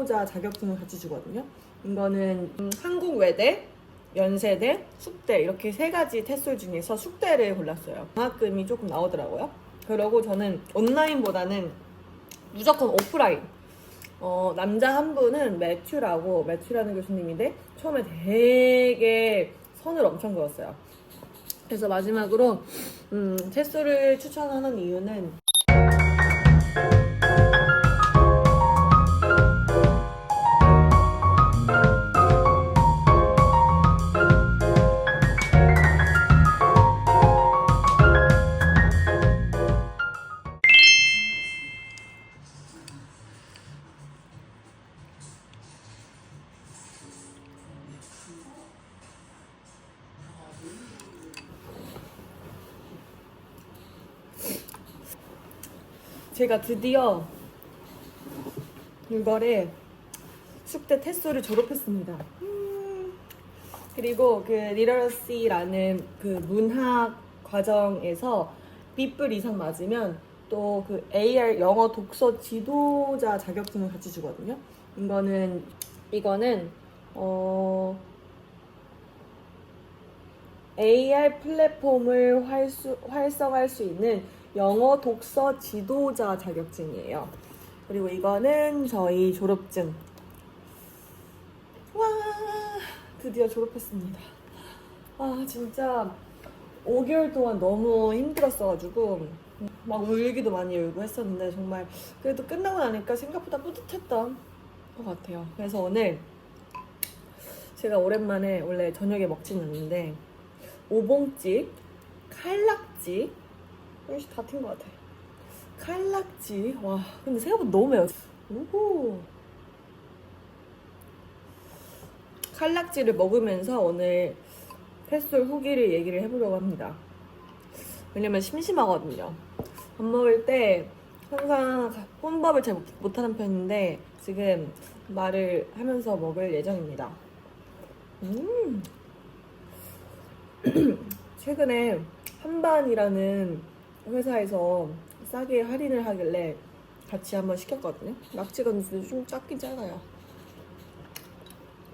지도자 자격증을 같이 주거든요. 이거는 음, 한국 외대, 연세대, 숙대 이렇게 세 가지 테스트 중에서 숙대를 골랐어요. 장학금이 조금 나오더라고요. 그러고 저는 온라인보다는 무조건 오프라인. 어, 남자 한 분은 매튜라고 매튜라는 교수님인데 처음에 되게 선을 엄청 그었어요. 그래서 마지막으로 음, 테스트를 추천하는 이유는 제가 드디어 6월에 숙대 테스트를 졸업했습니다. 음. 그리고 그 리더러시라는 그 문학 과정에서 B뿔 이상 맞으면 또 그 AR 영어 독서 지도자 자격증을 같이 주거든요. 이거는 이거는 어 AR 플랫폼을 활수, 활성화할 수 있는 영어 독서 지도자 자격증이에요. 그리고 이거는 저희 졸업증. 와, 드디어 졸업했습니다. 아, 진짜 5개월 동안 너무 힘들었어가지고 막 울기도 많이 울고 했었는데 정말 그래도 끝나고 나니까 생각보다 뿌듯했던 것 같아요. 그래서 오늘 제가 오랜만에 원래 저녁에 먹진 않는데 오봉집, 칼락 지, 역시 다튄 것 같아. 칼락지, 와, 근데 생각보다 너무 매워. 오호. 칼락지를 먹으면서 오늘 패스톨 후기를 얘기를 해보려고 합니다. 왜냐면 심심하거든요. 밥 먹을 때 항상 혼밥을 잘 못- 못하는 편인데 지금 말을 하면서 먹을 예정입니다. 음. 최근에 한반이라는 회사에서 싸게 할인을 하길래 같이 한번 시켰거든요. 낙지가 근데 좀 작긴 작아요.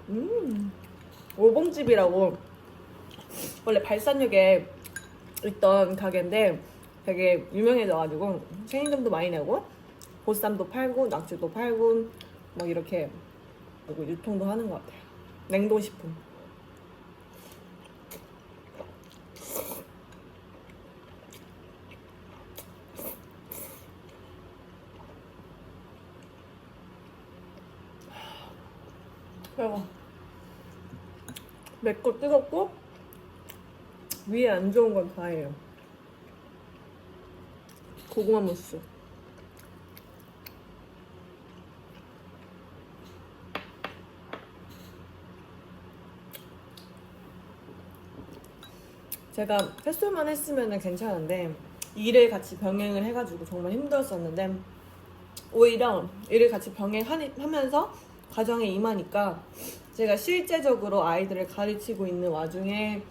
음, 오봉집이라고 원래 발산역에 있던 가게인데 되게 유명해져가지고 체인점도 많이 내고 보쌈도 팔고 낙지도 팔고 막 이렇게 그리고 유통도 하는 것 같아요. 냉동식품. 매워. 맵고 뜨겁고 위에 안 좋은 건 다예요. 고구마 무스. 제가 패스만 했으면 괜찮은데 일을 같이 병행을 해가지고 정말 힘들었었는데 오히려 일을 같이 병행하면서 가정에 임하니까 제가 실제적으로 아이들을 가르치고 있는 와중에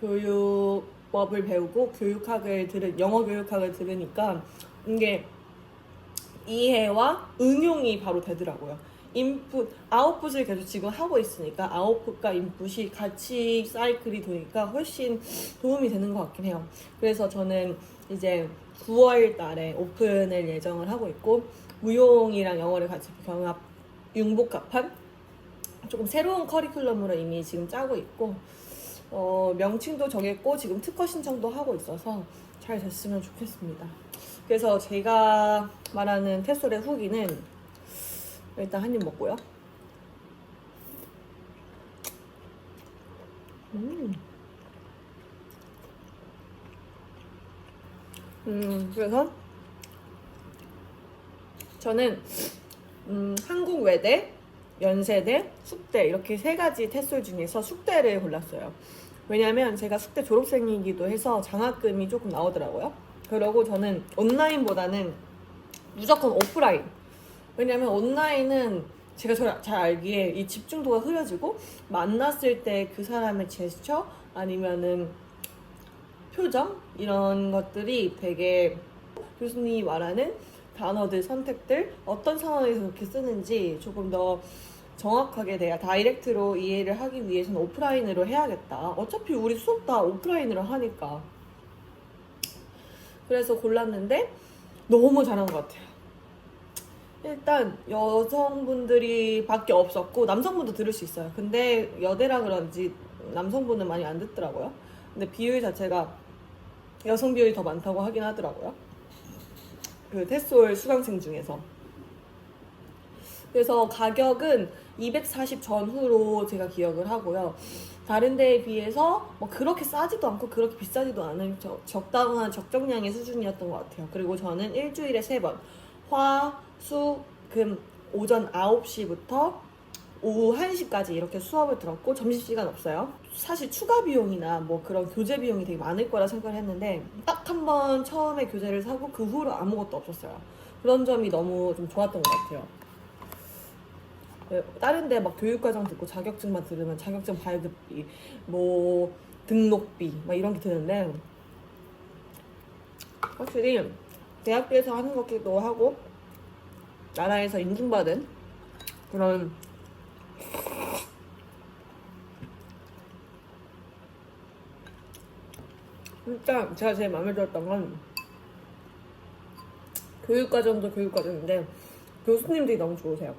교육법을 배우고 교육학을 들은 영어 교육학을 들으니까 이게 이해와 응용이 바로 되더라고요. 인풋, 아웃풋을 계속 지금 하고 있으니까 아웃풋과 인풋이 같이 사이클이 도니까 훨씬 도움이 되는 것 같긴 해요. 그래서 저는 이제 9월 달에 오픈을 예정을 하고 있고 무용이랑 영어를 같이 경합 융복합한 조금 새로운 커리큘럼으로 이미 지금 짜고 있고 어, 명칭도 정했고 지금 특허 신청도 하고 있어서 잘 됐으면 좋겠습니다. 그래서 제가 말하는 테솔의 후기는 일단 한 입 먹고요. 음. 음, 그래서 저는 음, 한국 외대, 연세대, 숙대 이렇게 세 가지 테스트 중에서 숙대를 골랐어요. 왜냐면 제가 숙대 졸업생이기도 해서 장학금이 조금 나오더라고요. 그러고 저는 온라인보다는 무조건 오프라인. 왜냐면 온라인은 제가 잘, 잘 알기에 이 집중도가 흐려지고 만났을 때 그 사람의 제스처 아니면은 표정 이런 것들이 되게 교수님이 말하는 단어들 선택들 어떤 상황에서 그렇게 쓰는지 조금 더 정확하게 내가 다이렉트로 이해를 하기 위해서는 오프라인으로 해야겠다. 어차피 우리 수업 다 오프라인으로 하니까. 그래서 골랐는데 너무 잘한 것 같아요. 일단 여성분들이 밖에 없었고 남성분도 들을 수 있어요. 근데 여대라 그런지 남성분은 많이 안 듣더라고요. 근데 비율 자체가 여성 비율이 더 많다고 하긴 하더라고요. 그 테솔 수강생 중에서. 그래서 가격은 240 전후로 제가 기억을 하고요. 다른 데에 비해서 뭐 그렇게 싸지도 않고 그렇게 비싸지도 않은 적, 적당한 적정량의 수준이었던 것 같아요. 그리고 저는 일주일에 세 번, 화, 수, 금, 오전 9시부터 오후 1시까지 이렇게 수업을 들었고 점심시간 없어요. 사실 추가 비용이나 뭐 그런 교재 비용이 되게 많을 거라 생각을 했는데 딱 한 번 처음에 교재를 사고 그 후로 아무것도 없었어요. 그런 점이 너무 좀 좋았던 것 같아요. 네, 다른 데 막 교육과정 듣고 자격증만 들으면 자격증 발급비, 뭐 등록비 막 이런 게 드는데 확실히 대학교에서 하는 것기도 하고 나라에서 인증받은 그런 일단 제가 제일 마음에 들었던 건 교육과정도 교육과정인데 교수님들이 너무 좋으세요.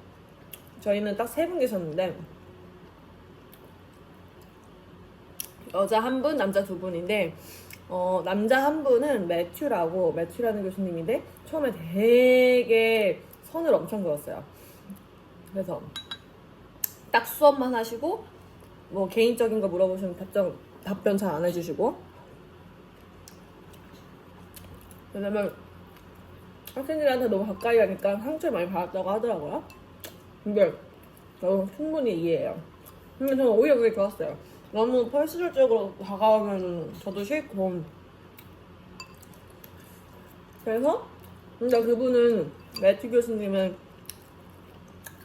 저희는 딱 세 분 계셨는데 여자 한 분, 남자 두 분인데 어, 남자 한 분은 매튜라고 매튜라는 교수님인데 처음에 되게 선을 엄청 그었어요. 그래서 딱 수업만 하시고 뭐 개인적인 거 물어보시면 답장 답변 잘 안 해주시고 왜냐면 학생들한테 너무 가까이 하니까 상처를 많이 받았다고 하더라고요. 근데 저는 충분히 이해해요. 근데 저는 오히려 그게 좋았어요. 너무 퍼스널적으로 다가오면 저도 싫고. 그래서 근데 그분은 매튜 교수님은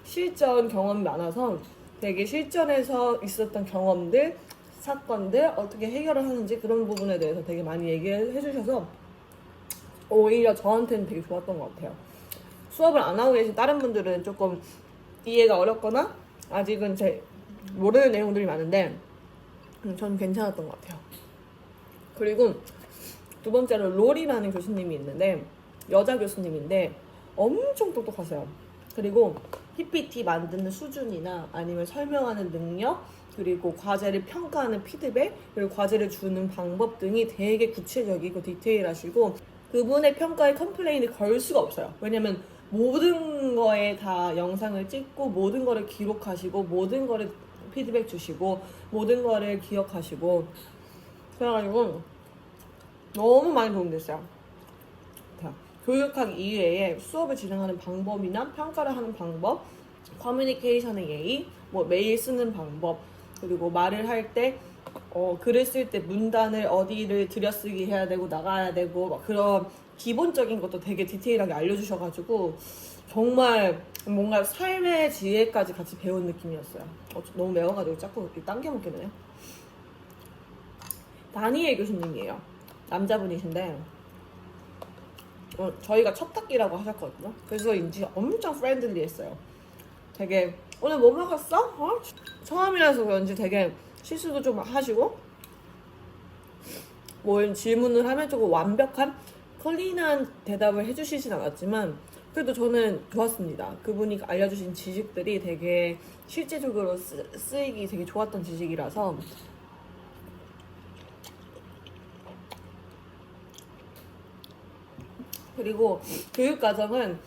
실전 경험이 많아서 되게 실전에서 있었던 경험들, 사건들 어떻게 해결을 하는지 그런 부분에 대해서 되게 많이 얘기해 주셔서 오히려 저한테는 되게 좋았던 것 같아요. 수업을 안 하고 계신 다른 분들은 조금 이해가 어렵거나 아직은 제 모르는 내용들이 많은데 음, 저는 괜찮았던 것 같아요. 그리고 두 번째로 로리라는 교수님이 있는데 여자 교수님인데 엄청 똑똑하세요. 그리고 PPT 만드는 수준이나 아니면 설명하는 능력 그리고 과제를 평가하는 피드백 그리고 과제를 주는 방법 등이 되게 구체적이고 디테일하시고 그분의 평가에 컴플레인을 걸 수가 없어요. 왜냐면 모든 거에 다 영상을 찍고 모든 거를 기록하시고 모든 거를 피드백 주시고 모든 거를 기억하시고 그래가지고 너무 많이 도움됐어요. 자, 교육학 이외에 수업을 진행하는 방법이나 평가를 하는 방법, 커뮤니케이션의 예의, 뭐 메일 쓰는 방법, 그리고 말을 할때 어, 글을 쓸 때 문단을 어디를 들여쓰기 해야 되고 나가야 되고 막 그런 기본적인 것도 되게 디테일하게 알려주셔가지고 정말 뭔가 삶의 지혜까지 같이 배운 느낌이었어요. 어, 너무 매워가지고 자꾸 이렇게 당겨 먹게 되네요. 다니엘 교수님이에요. 남자분이신데 어, 저희가 첫 학기라고 하셨거든요. 그래서인지 엄청 프렌들리했어요. 되게 오늘 뭐 먹었어? 어? 처음이라서 그런지 되게 실수도 좀 하시고 뭐 질문을 하면 조금 완벽한 클린한 대답을 해주시진 않았지만 그래도 저는 좋았습니다. 그분이 알려주신 지식들이 되게 실제적으로 쓰, 쓰이기 되게 좋았던 지식이라서 그리고 교육 과정은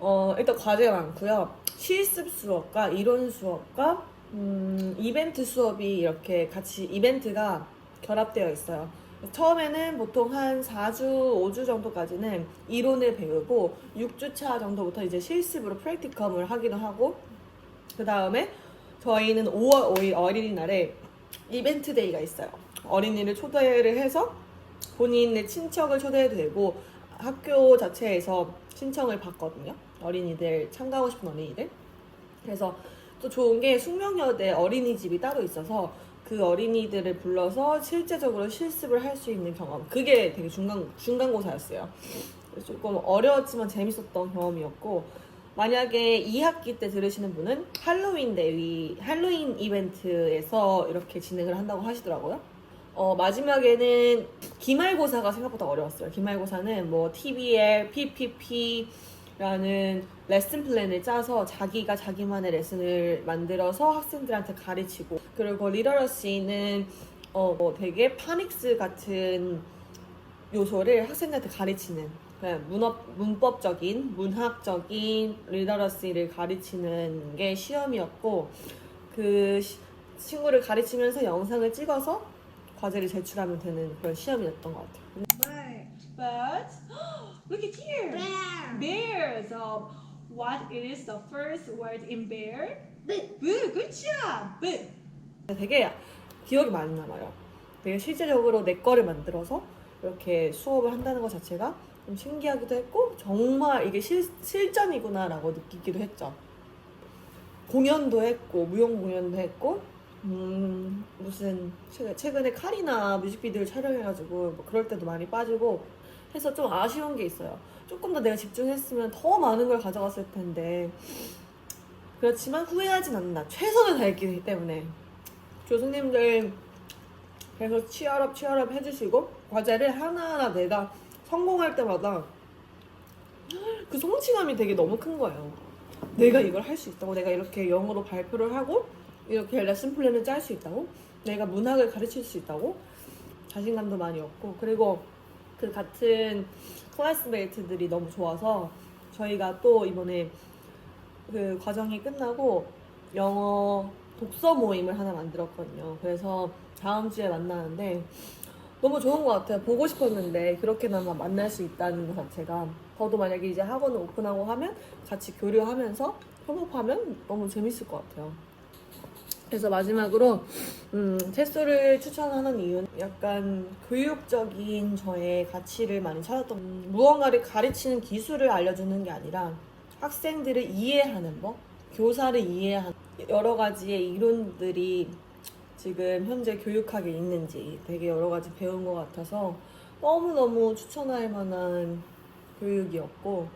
어, 일단 과제가 많고요. 실습 수업과 이론 수업과 음, 이벤트 수업이 이렇게 같이 이벤트가 결합되어 있어요. 처음에는 보통 한 4주, 5주 정도까지는 이론을 배우고 6주차 정도부터 이제 실습으로 프랙티컴을 하기도 하고 그 다음에 저희는 5월 5일 어린이날에 이벤트 데이가 있어요. 어린이를 초대를 해서 본인의 친척을 초대해도 되고 학교 자체에서 신청을 받거든요. 어린이들 참가하고 싶은 어린이들. 그래서 또 좋은 게 숙명여대 어린이집이 따로 있어서 그 어린이들을 불러서 실제적으로 실습을 할 수 있는 경험. 그게 되게 중간 중간고사였어요. 조금 어려웠지만 재밌었던 경험이었고 만약에 2학기 때 들으시는 분은 할로윈 대위, 할로윈 이벤트에서 이렇게 진행을 한다고 하시더라고요. 어, 마지막에는 기말고사가 생각보다 어려웠어요. 기말고사는 뭐 TBL, PPP 라는 레슨 플랜을 짜서 자기가 자기만의 레슨을 만들어서 학생들한테 가르치고 그리고 리더러시는 어, 뭐 되게 파닉스 같은 요소를 학생들한테 가르치는 문업, 문법적인, 문학적인 리더러시를 가르치는 게 시험이었고 그 시- 친구를 가르치면서 영상을 찍어서 과제를 제출하면 되는 그런 시험이었던 것 같아요. Look at here. Bear. Bear. So what is the first word in bear? Boo. Boo. Good job. Boo. 되게 기억이 많이 남아요. 되게 실제적으로 내 거를 만들어서 이렇게 수업을 한다는 것 자체가 좀 신기하기도 했고 정말 이게 실, 실전이구나라고 느끼기도 했죠. 공연도 했고 무용 공연도 했고 음, 무슨 최- 최근에 카리나 뮤직비디오를 촬영해가지고 뭐 그럴 때도 많이 빠지고 해서 좀 아쉬운 게 있어요. 조금 더 내가 집중했으면 더 많은 걸 가져갔을 텐데 그렇지만 후회하진 않는다. 최선을 다했기 때문에 교수님들 계속 치열업 치열업 해주시고 과제를 하나하나 내가 성공할 때마다 그 성취감이 되게 너무 큰 거예요. 내가 이걸 할 수 있다고 내가 이렇게 영어로 발표를 하고 이렇게 레슨 플랜을 짤 수 있다고 내가 문학을 가르칠 수 있다고 자신감도 많이 얻고 그리고 그 같은 클래스메이트들이 너무 좋아서 저희가 또 이번에 그 과정이 끝나고 영어 독서 모임을 하나 만들었거든요. 그래서 다음 주에 만나는데 너무 좋은 것 같아요. 보고 싶었는데 그렇게나마 만날 수 있다는 것 자체가 저도 만약에 이제 학원을 오픈하고 하면 같이 교류하면서 협업하면 너무 재밌을 것 같아요. 그래서 마지막으로 음, 체스를 추천하는 이유는 약간 교육적인 저의 가치를 많이 찾았던 음, 무언가를 가르치는 기술을 알려주는 게 아니라 학생들을 이해하는 법, 교사를 이해하는 여러 가지의 이론들이 지금 현재 교육학에 있는지 되게 여러 가지 배운 것 같아서 너무너무 추천할 만한 교육이었고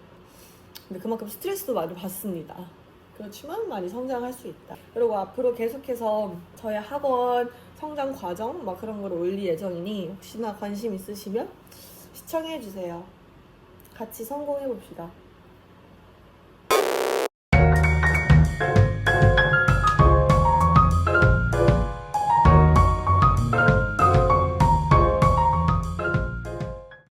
근데 그만큼 스트레스도 많이 받습니다. 그렇지만 많이 성장할 수 있다. 그리고 앞으로 계속해서 저의 학원 성장 과정 막 그런 걸 올릴 예정이니 혹시나 관심 있으시면 시청해 주세요. 같이 성공해 봅시다.